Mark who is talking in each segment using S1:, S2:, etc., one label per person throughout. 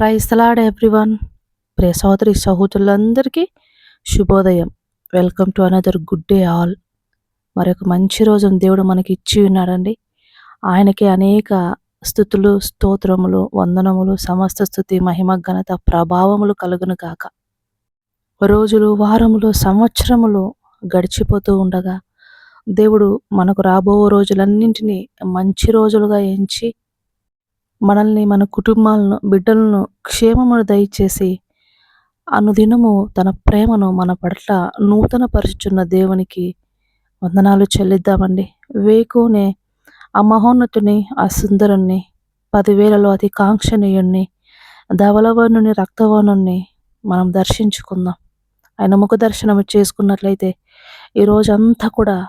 S1: Praise తలాడ్ everyone. ప్రియ సహోదరి సహోదరులందరికీ శుభోదయం. Welcome to another good day all. మరొక మంచి రోజును దేవుడు మనకి ఇచ్చి ఉన్నాడండి. ఆయనకి అనేక స్థుతులు స్తోత్రములు వందనములు సమస్త స్థుతి మహిమ ఘనత ప్రభావములు కలుగును గాక. రోజులు వారములు సంవత్సరములు గడిచిపోతూ ఉండగా దేవుడు మనకు రాబో రోజులన్నింటినీ మంచి రోజులుగా ఎంచి మనల్ని మన కుటుంబాలను బిడ్డలను క్షేమమును దయచేసి అనుదినము తన ప్రేమను మన పట్ల నూతన పరుచుచున్న దేవునికి వందనాలు చెల్లిద్దామండి. వేకునే ఆ మహోన్నతుని ఆ సుందరుణ్ణి పదివేలలో అతి కాంక్షణీయుణ్ణి ధవలవర్ణుని రక్తవర్ణుని మనం దర్శించుకుందాం. ఆయన ముఖ దర్శనం చేసుకున్నట్లయితే ఈ రోజంతా కూడా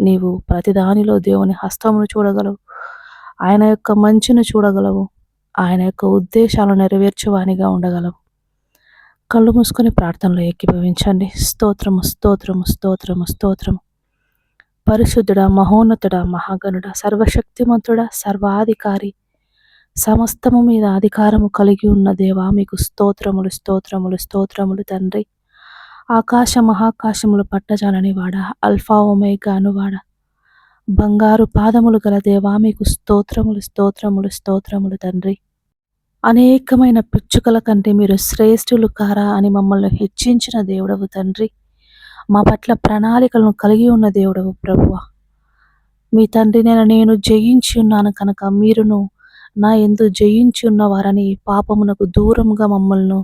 S1: నీవు ప్రతిదానిలో దేవుని హస్తమును చూడగలవు. ఆయన యొక్క మంచిని చూడగలవు. ఆయన యొక్క ఉద్దేశాలను నెరవేర్చువానిగా ఉండగలవు. కళ్ళు మూసుకొని ప్రార్థనలో ఏకీభవించండి. స్తోత్రము స్తోత్రము స్తోత్రము స్తోత్రము. పరిశుద్ధుడ మహోన్నతుడ మహాగణుడ సర్వశక్తిమంతుడ సర్వాధికారి సమస్తము మీద అధికారము కలిగి ఉన్న దేవా మీకు స్తోత్రములు స్తోత్రములు స్తోత్రములు తండ్రి. ఆకాశ మహాకాశములు పట్టజాలని వాడ అల్ఫా ఒమేగాను వాడ బంగారు పాదములు గల దేవా మీకు స్తోత్రములు స్తోత్రములు స్తోత్రములు తండ్రి. అనేకమైన పిచ్చుకల కంటే మీరు శ్రేష్ఠులు కారా అని మమ్మల్ని హెచ్చించిన దేవుడవు తండ్రి. మా పట్ల ప్రణాళికలను కలిగి ఉన్న దేవుడవు ప్రభువ. మీ తండ్రి నేను నేను జయించి ఉన్నాను కనుక మీరును నా ఎందు జయించి ఉన్నవారని పాపమునకు దూరంగా మమ్మల్ని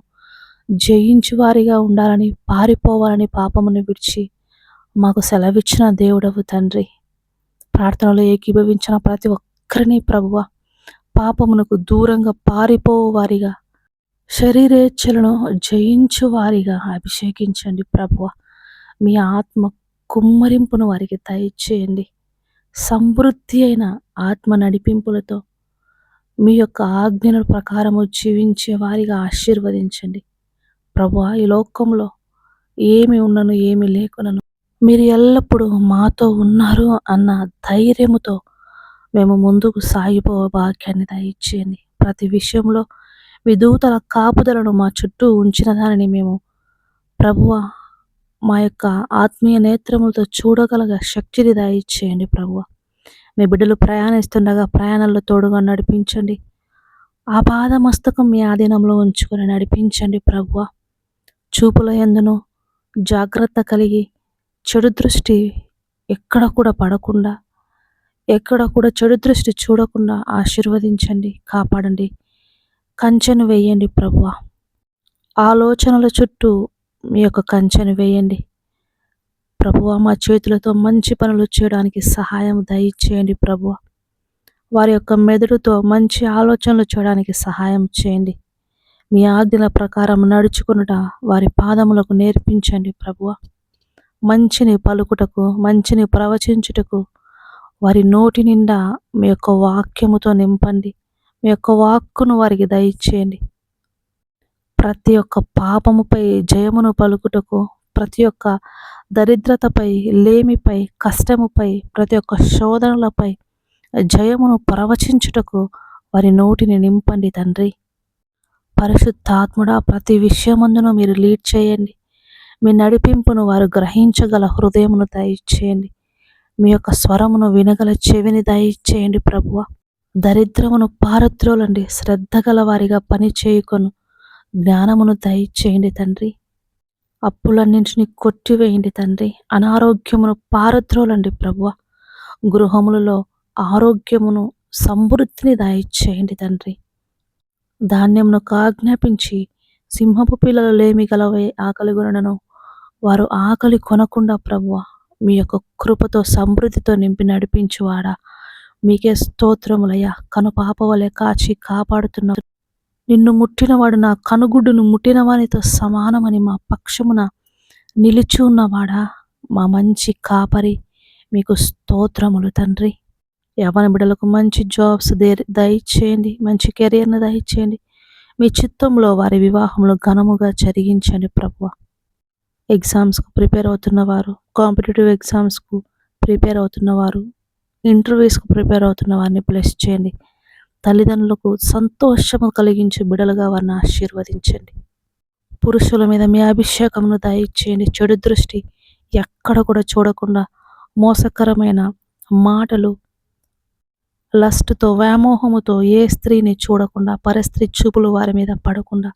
S1: జయించువారిగా ఉండాలని పారిపోవాలని పాపమును విడిచి మాకు సెలవిచ్చిన దేవుడవు తండ్రి. ప్రార్థనలో ఏకీభవించిన ప్రతి ఒక్కరిని ప్రభువ పాపమునకు దూరంగా పారిపోవారిగా. శరీరేచ్ఛలను జయించు వారిగా అభిషేకించండి ప్రభువ. మీ ఆత్మ కుమ్మరింపును వారికి దయచేయండి. సమృద్ధి అయిన ఆత్మ నడిపింపులతో మీ యొక్క ఆజ్ఞల ప్రకారము జీవించే వారిగా ఆశీర్వదించండి. ప్రభు ఈ లోకంలో ఏమి ఉన్నను ఏమి లేకునను మీరు ఎల్లప్పుడూ మాతో ఉన్నారు అన్న ధైర్యముతో మేము ముందుకు సాగిపో భాగ్యాన్ని దయచేయండి. ప్రతి విషయంలో మీ దూతల కాపుదలను మా చుట్టూ ఉంచిన దానిని మేము ప్రభువ మా యొక్క ఆత్మీయ నేత్రములతో చూడగలగ శక్తిని దయచేయండి ప్రభువ. మీ బిడ్డలు ప్రయాణిస్తుండగా ప్రయాణంలో తోడుగా నడిపించండి. ఆ పాద మస్తకం మీ ఆధీనంలో ఉంచుకొని నడిపించండి ప్రభువ. చూపుల ఎందునో జాగ్రత్త కలిగి చెడు దృష్టి ఎక్కడ కూడా పడకుండా ఎక్కడ కూడా చెడు దృష్టి చూడకుండా ఆశీర్వదించండి కాపాడండి కంచెను వేయండి ప్రభువ. ఆలోచనల చుట్టూ మీ యొక్క కంచెను వేయండి. ప్రభువ మా చేతులతో మంచి పనులు చేయడానికి సహాయం దయచేయండి ప్రభువ. వారి యొక్క మెదడుతో మంచి ఆలోచనలు చేయడానికి సహాయం చేయండి. మీ ఆజ్ఞల ప్రకారం నడుచుకునుట వారి పాదములకు నేర్పించండి ప్రభువ. మంచిని పలుకుటకు మంచిని ప్రవచించుటకు వారి నోటి నిండా మీ యొక్క వాక్యముతో నింపండి. మీ యొక్క వాక్కును వారికి దయచేయండి. ప్రతి ఒక్క పాపముపై జయమును పలుకుటకు ప్రతి ఒక్క దరిద్రతపై లేమిపై కష్టముపై ప్రతి ఒక్క శోధనలపై జయమును ప్రవచించుటకు వారి నోటిని నింపండి తండ్రి. పరిశుద్ధాత్ముడా ప్రతి విషయమందును మీరు లీడ్ చేయండి. మీ నడిపింపును వారు గ్రహించగల హృదయమును దయచేయండి. మీ యొక్క స్వరమును వినగల చెవిని దయచేయండి ప్రభువ. దరిద్రమును పారద్రోలండి. శ్రద్ధ గల వారిగా పని చేయుకొను జ్ఞానమును దయచేయండి తండ్రి. అప్పులన్నింటిని కొట్టివేయండి తండ్రి. అనారోగ్యమును పారద్రోలండి ప్రభువ. గృహములలో ఆరోగ్యమును సమృద్ధిని దయచేయండి తండ్రి. ధాన్యమును కాజ్ఞాపించి సింహపు పిల్లలు లేమి గలవే ఆకలి గుణను వారు ఆకలి కొనకుండా ప్రభువ మీ యొక్క కృపతో సమృద్ధితో నింపి నడిపించువాడా మీకే స్తోత్రములయ్యా. కను పాప వలె కాచి కాపాడుతున్న నిన్ను ముట్టినవాడు నా కనుగుడ్డును ముట్టిన వానితో సమానమని మా పక్షమున నిలిచి ఉన్నవాడా. మా మంచి కాపరి మీకు స్తోత్రములు తండ్రి. యవన బిడ్డలకు మంచి జాబ్స్ దే దయచేయండి. మంచి కెరియర్ను దయచేయండి. మీ చిత్తంలో వారి వివాహంలో ఘనముగా జరిగించండి ప్రభువ. ఎగ్జామ్స్కు ప్రిపేర్ అవుతున్నవారు కాంపిటేటివ్ ఎగ్జామ్స్కు ప్రిపేర్ అవుతున్నవారు ఇంటర్వ్యూస్కు ప్రిపేర్ అవుతున్న వారిని బ్లెస్ చేయండి. తల్లిదండ్రులకు సంతోషము కలిగించే బిడలుగా వారిని ఆశీర్వదించండి. పురుషుల మీద మీ అభిషేకమును దయచేయండి. చెడు దృష్టి ఎక్కడ కూడా చూడకుండా మోసకరమైన మాటలు లస్ట్తో వ్యామోహముతో ఏ స్త్రీని చూడకుండా పరస్త్రీ చూపులు వారి మీద పడకుండా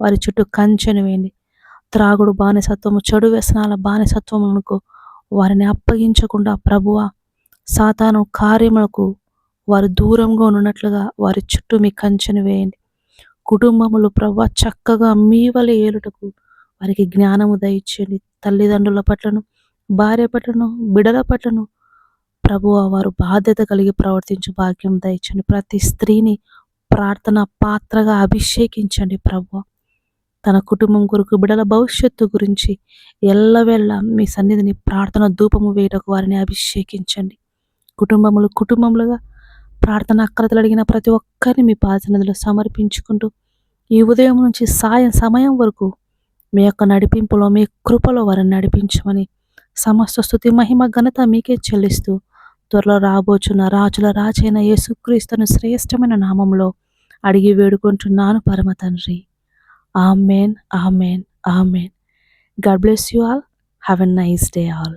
S1: వారి చుట్టూ కంచెను వేయండి. త్రాగుడు బానిసత్వము చెడు వ్యసనాల బానిసత్వములకు వారిని అప్పగించకుండా ప్రభువ సాతాను కార్యములకు వారు దూరంగా ఉన్నట్లుగా వారి చుట్టూ మీ కంచెను వేయండి. కుటుంబములు ప్రభు చక్కగా మీ ఏలుటకు వారికి జ్ఞానము దయచేయండి. తల్లిదండ్రుల పట్లను భార్య పట్లను బిడల పట్లను ప్రభువ వారు బాధ్యత కలిగి ప్రవర్తించు భాగ్యం దయచండి ప్రతి స్త్రీని ప్రార్థన పాత్రగా అభిషేకించండి ప్రభు తన కుటుంబం కొరకు బిడల భవిష్యత్తు గురించి ఎల్లవేళ్ళ మీ సన్నిధిని ప్రార్థన ధూపము వేయటకు వారిని అభిషేకించండి. కుటుంబములు కుటుంబములుగా ప్రార్థన అక్రతలు అడిగిన ప్రతి ఒక్కరిని మీ పాదనదిలో సమర్పించుకుంటూ ఈ ఉదయం నుంచి సాయం సమయం వరకు మీ యొక్క నడిపింపులో మీ కృపలో వారిని నడిపించమని సమస్త స్థుతి మహిమ ఘనత మీకే చెల్లిస్తూ త్వరలో రాబోచున్న రాజుల రాజైన యేసుక్రీస్తును శ్రేష్టమైన నామంలో అడిగి వేడుకుంటున్నాను పరమ తండ్రి. Amen, Amen, Amen. God bless you all. Have a nice day, all.